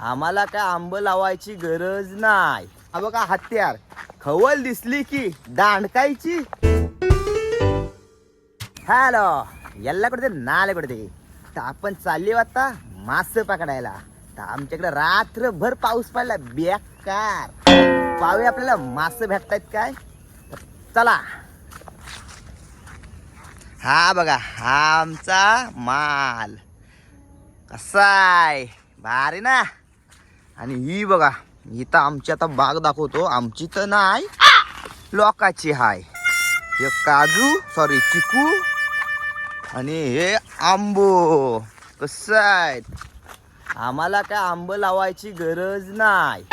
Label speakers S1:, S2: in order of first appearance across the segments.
S1: आम्हाला काय आंब लावायची गरज नाही. हा बघा हत्यार. खवल दिसली की दांडकायची. हॅलो याला कुठे नाले कुठे तर आपण चालले आता मास पकडायला. तर आमच्याकडे रात्रभर पाऊस पडला बेकार. पावे आपल्याला मास भेटतायत काय. चला. हा बघा हा आमचा माल. कसा आहे? भारी ना? आणि ही बघा इथं आमची आता बाग दाखवतो. आमची तर नाही लोकाची हाय. हे काजू सॉरी चिकू आणि हे आंबो. कसं आहेत आम्हाला काय आंब लावायची गरज नाही.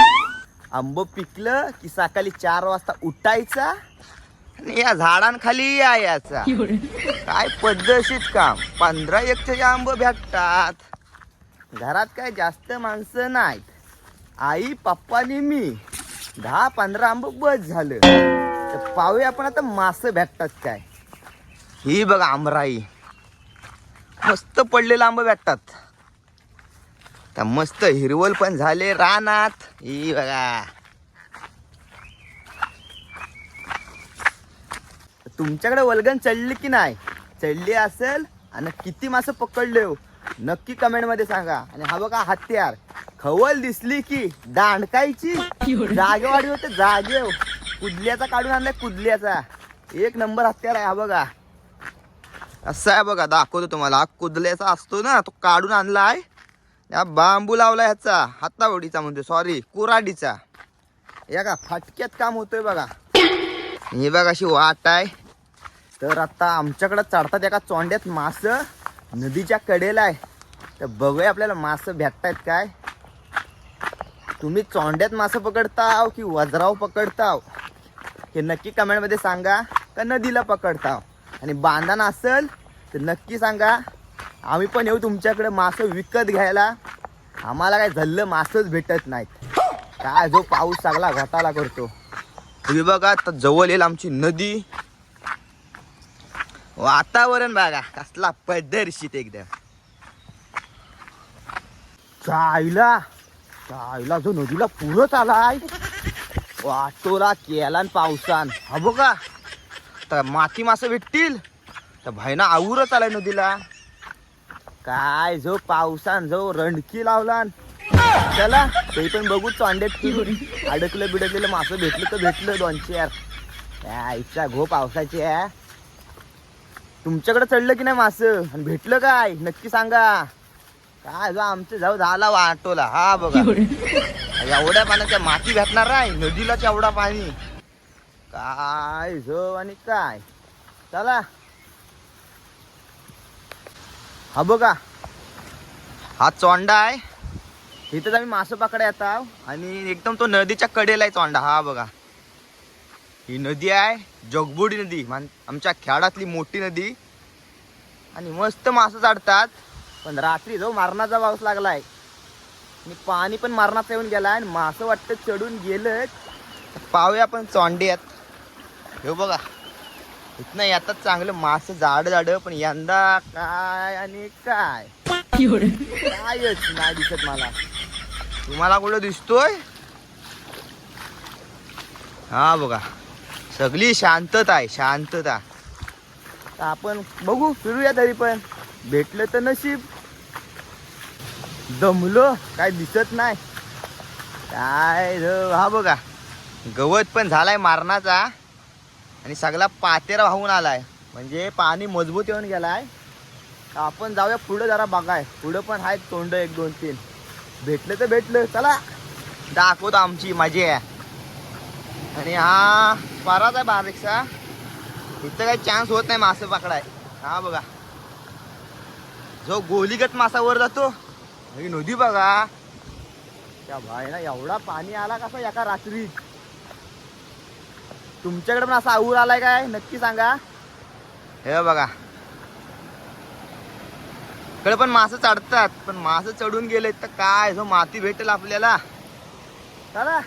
S1: आंब पिकलं की सकाळी चार वाजता उठायचा आणि या झाडांखाली यायचा. काय पद्धतशीर काम. पंधरा एकचे आंब भेटतात. घरात काय जास्त माणसं नाहीत. आई पप्पाने मी. दहा पंधरा आंब बस झालं. तर पाहूया आपण आता मास भेटतात काय. ही बघा आमराई. मस्त पडलेलं आंब भेटतात. तर मस्त हिरवल पण झाले रानात. ही बघा. तुमच्याकडे वलगन चढली की नाही? चढली असेल आणि किती मासं पकडले हो? नक्की कमेंटमध्ये सांगा. आणि हा बघा हत्यार. खवल दिसली की दांडकायची. जागेवाडी होते जागे कुदल्याचा काढून आणलाय कुदल्याचा. एक नंबर हत्यार आहे हा बघा. असं आहे बघा दाखवतो तुम्हाला. हा कुदल्याचा असतो ना तो काढून आणलाय. या बांबू लावला ह्याचा हातावडीचा म्हणतो सॉरी कुराडीचा या का फटक्यात काम होतोय बघा. ही बघा अशी वाट आहे. तर आता आमच्याकडे चढतात एका चोंड्यात मास. नदीच्या कडेला आहे. तर बघूया आपल्याला मास भेटतायत काय. तुम्ही चोंड्यात मासं पकडताव की वजराव पकडताव? हे नक्की कमेंटमध्ये सांगा का नदीला पकडताव? आणि बांधाना असेल तर नक्की सांगा. आम्ही पण येऊ तुमच्याकडे मासं विकत घ्यायला. आम्हाला काय झल्लं मासच भेटत नाहीत. काय जो पाऊस चांगला घाटाला करतो. तुम्ही बघा आता जवळ येईल आमची नदी. वातावरण बघा कसला पद्धरशीत एकदम. चायला. आईला जो नदीला पुरत आलाय. वाटोला केला पावसान. हा बघा तर माती मासे भेटतील. तर भाईना आवरच आलाय नदीला. काय जो पावसान जो रणकी लावला चला ते पण बघू चोंड्यात अडकलं बिडकलेलं मासं भेटलं तर भेटलं दोन चार. इच्छा घो पावसाची आहे. तुमच्याकडे चढलं की नाही मासं? आणि भेटलं काय? नक्की सांगा. काय जो आमचं जाऊ झाला वाटोला हा बघा. एवढ्या पाण्याच्या माती भेटणार आहे नदीलाच एवढा पाणी. काय जो आणि काय? चला. हा बघा. हा चोंडा आहे. इथंच आम्ही मासं पकडा येतात आणि एकदम तो नदीच्या कडेला आहे चोंडा हा बघा. ही नदी आहे जगबुडी नदी मान आमच्या खेळातली मोठी नदी. आणि मस्त मासं चाडतात पण रात्री जो मारणाचा पाऊस लागलाय आणि पाणी पण मारणाचा येऊन गेलाय आणि मासं वाटतं चढून गेलं पावया पण चोंडे आहेत हे बघा इथनं येतात चांगलं मासं जाड जाड पण यंदा काय आणि काय? कायच नाही दिसत मला. तुम्हाला कुठं दिसतोय? हा बघा. सगळी शांतता आहे शांतता. आपण बघू फिरूया तरी पण. भेटलं तर नशीब. दमलो काय दिसत नाही. काय र- हा बघा. गवत पण झालाय मारणाचा. आणि सगळा पातेरा वाहून आलाय. म्हणजे पाणी मजबूत येऊन गेलाय. आपण जाऊया पुढं जरा बघाय. पुढं पण आहेत तोंड एक दोन तीन. भेटलं तर भेटलं. चला दाखवतो आमची माझी आहे आणि हा पराच आहे बारीकसा. इथं काही चान्स होत नाही मासे पकडाय. हा बघा. जो गोलीगत मासा वर जातो ही नदी बघा. त्या भाईला एवढा पाणी आला कसा एका रात्री? तुमच्याकडे पण असा आऊर आलाय काय? नक्की सांगा. हे बघा. इकडे पण मासे चढतात पण मासे चढून गेले तर काय? जो माती भेटेल आपल्याला. चला.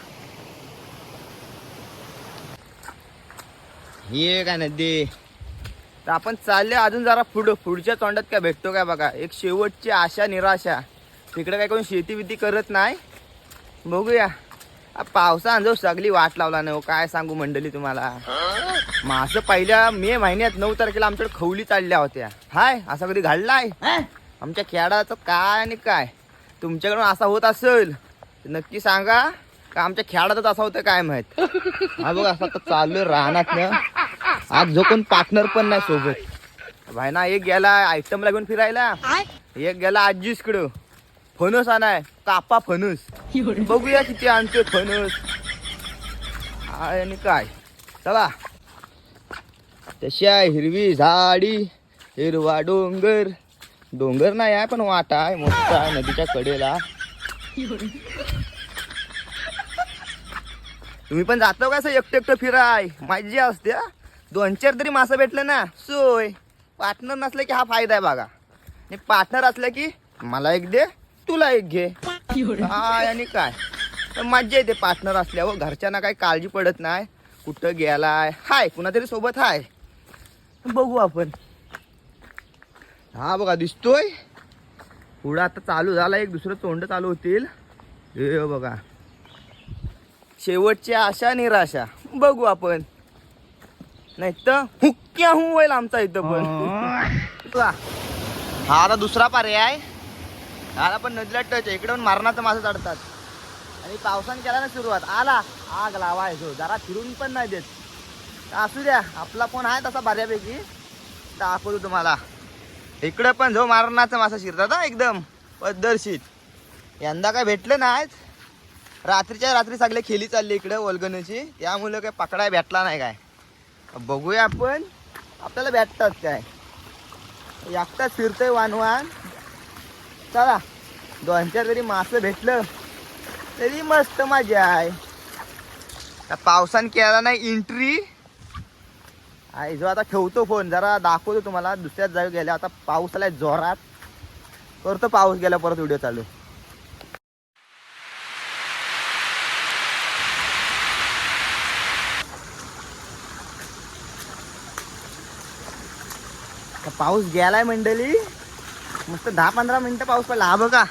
S1: ही आहे काय नदी? तर आपण चालले अजून जरा पुढं. पुढच्या तोंडात काय भेटतो काय बघा? एक शेवटची आशा निराशा. तिकडे काय कोण शेती बिती करत नाही? बघूया. आ, पावसान जो सगळी वाट लावला नाही हो काय सांगू मंडळी तुम्हाला? मासं पहिल्या मे महिन्यात नऊ तारखेला आमच्याकडे खवली चालल्या होत्या. हाय असा कधी घडलाय आमच्या खेळाचं काय आणि काय? तुमच्याकडून असा होत असेल नक्की सांगा. का आमच्या खेळातच असा होतं काय माहीत? हा बघ असं चालू राहणार ना. आज जो कोण पार्टनर पण नाही सोबत. भाई ना एक गेला आयटमला घेऊन फिरायला. एक गेला आजीसकडं. फणस आणाय कापा फणस. बघूया किती आणतोय फणस. काय आणि काय? चला. तशी आहे हिरवी झाडी हिरवा डोंगर. डोंगर नाही आहे पण वाटा आहे मोठा आहे नदीच्या कडेला. तुम्ही पण जातो का असं एकटं एकटं फिराय? मज्जा असते. दोन चार तरी मासं भेटलं ना सोय. पार्टनर नसलं की हा फायदा आहे बघा. आणि पार्टनर असलं की मला एक दे तुला एक घे. काय आणि काय? मज्जा येते पार्टनर असल्यावर. घरच्यांना काही काळजी पडत नाही. कुठं गेलाय? हाय कुणा तरी सोबत हाय. बघू आपण. हा बघा दिसतोय? पुढं आता चालू झाला एक दुसरं तोंड चालू होतील. हे बघा. शेवटची आशा निराशा. बघू आपण. नाही तर हुक्या हु होईल आमचा इथं पण. हा आता दुसरा पर्याय. आला पण नदीला टच आहे. इकडे पण मारणाचं मासे चढतात. आणि पावसाने केला ना सुरुवात. आला. आग लावायचो. जरा फिरून पण नाही देत. असू द्या. आपला फोन आहे तसा बऱ्यापैकी. दाखवतो तुम्हाला. इकडे पण जो मारणाचं मासा शिरतात हा एकदम. पद्धतशीर. यंदा काय भेटलं नाहीच रात्रीच्या रात्री सगळे खेली चालली इकडे वलगणीची. त्यामुळे काय पकडाय भेटला नाही काय. बघूया आपण. आपल्याला भेटतात काय. एकटाच फिरतोय वानवान. चला दोन चार तरी मासं भेटलं तरी मस्त मजा आहे. पावसान केला नाही एंट्री आहे जो आता ठेवतो फोन जरा दाखवतो तुम्हाला दुसऱ्याच जागी गेल्या आता पाऊस आलाय जोरात. करतो पाऊस गेला परत व्हिडिओ चालू. पाऊस गेलाय मंडळी. मस्त दहा पंधरा मिनिटं पाऊस पडला. हा बघा.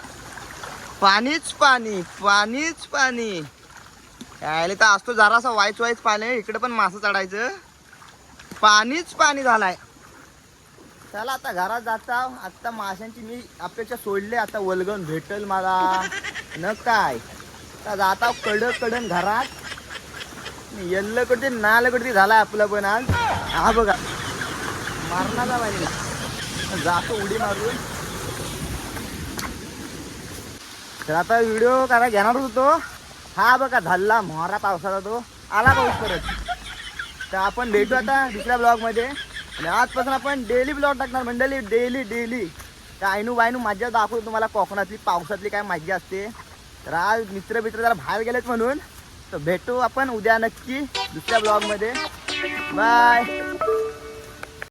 S1: पाणीच पाणी पाणीच पाणी. यायला तर असतो जरासा वाईच वाईच पाणी इकडे पण मासं चढायचं. पाणीच पाणी झालाय. चला आता घरात जाता आता माशांची मी अपेक्षा सोडले. आता वलगण भेटल मला. न काय. आता जाता कडक कडन घरात. येल्लकडे नाल कडे झालाय आपलं पण आज. हा बघा. मारणार जातो उडी मारून. तर आता व्हिडिओ करा घेणारच होतो हा बघा झाला मोहरा पावसाचा तो. आला पाऊस परत. तर आपण भेटू आता दुसऱ्या ब्लॉगमध्ये आणि आजपासून आपण डेली ब्लॉग टाकणार. मंडळी डेली डेली तर आयनू बायनू मज्जा दाखवतो तुम्हाला कोकणातली पावसातली काय मज्जा असते. तर आज मित्र मित्र जरा बाहेर गेलेत म्हणून. तर भेटू आपण उद्या नक्की दुसऱ्या ब्लॉगमध्ये बाय